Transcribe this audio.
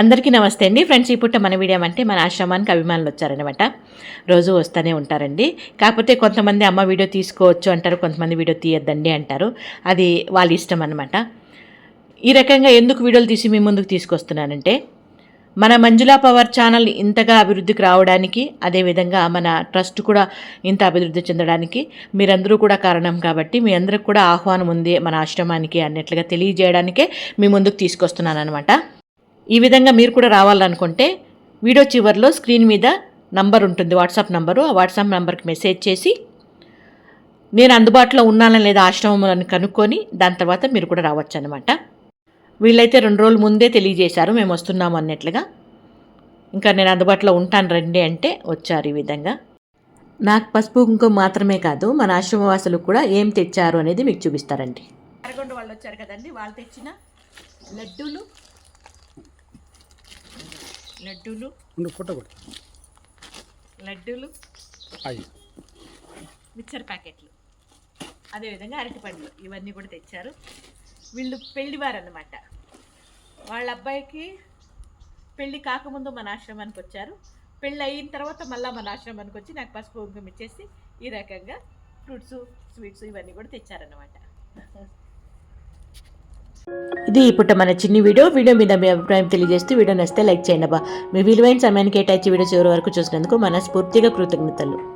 అందరికీ నమస్తే అండి. ఫ్రెండ్స్ ఈ మన వీడియో అంటే మన ఆశ్రమానికి అభిమానులు వచ్చారనమాట రోజు వస్తూనే ఉంటారండి. కాకపోతే కొంతమంది అమ్మ వీడియో తీసుకోవచ్చు అంటారు కొంతమంది వీడియో తీయద్దండి అంటారు. అది వాళ్ళ ఇష్టం అనమాట ఈ రకంగా ఎందుకు వీడియోలు తీసి మీ ముందుకు తీసుకొస్తున్నానంటే మన మంజులా పవర్ ఛానల్ ఇంతగా అభివృద్ధికి రావడానికి అదేవిధంగా మన ట్రస్ట్ కూడా ఇంత అభివృద్ధి చెందడానికి మీరందరూ కూడా కారణం కాబట్టి మీ అందరికి కూడా ఆహ్వానం ఉంది మన ఆశ్రమానికి అన్నట్లుగా తెలియజేయడానికే మీ ముందుకు తీసుకొస్తున్నాను అనమాట ఈ విధంగా మీరు కూడా రావాలనుకుంటే వీడియో చివరిలో స్క్రీన్ మీద నంబర్ ఉంటుంది వాట్సాప్ నంబరు. ఆ వాట్సాప్ నంబర్కి మెసేజ్ చేసి నేను అందుబాటులో ఉన్నానా లేదా ఆశ్రమం కనుక్కొని దాని తర్వాత మీరు కూడా రావచ్చు అనమాట వీళ్ళైతే రెండు రోజుల ముందే తెలియజేశారు మేము వస్తున్నాము అన్నట్లుగా. ఇంకా నేను అందుబాటులో ఉంటాను రండి అంటే వచ్చారు ఈ విధంగా. నాకు పసుపు కుంకుమ మాత్రమే కాదు మన ఆశ్రమవాసులు కూడా ఏం తెచ్చారు అనేది మీకు చూపిస్తారండి. వాళ్ళు వచ్చారు కదండి వాళ్ళు తెచ్చిన లడ్డూలు లడ్డూలు. లడ్డూలు. అయ్యి మిక్చర్ ప్యాకెట్లు. అదేవిధంగా అరటిపండ్లు ఇవన్నీ కూడా తెచ్చారు. వీళ్ళు పెళ్ళివారు అనమాట వాళ్ళ అబ్బాయికి పెళ్ళి కాకముందు మన ఆశ్రమానికి వచ్చారు. పెళ్ళి అయిన తర్వాత మళ్ళీ మన ఆశ్రమానికి వచ్చి నాకు పసుపు కుంకుమ ఇచ్చేసి ఈ రకంగా ఫ్రూట్స్ స్వీట్స్ ఇవన్నీ కూడా తెచ్చారనమాట ఇది ఇప్పుడు మన చిన్ని వీడియో. వీడియో మీద మీ అభిప్రాయం తెలియజేస్తూ వీడియో నచ్చితే లైక్ చేయండి అబ్బా. మీ విలువైన సమయాన్ని కేటాయించి వీడియో చివరి వరకు చూసినందుకు మనస్ఫూర్తిగా కృతజ్ఞతలు.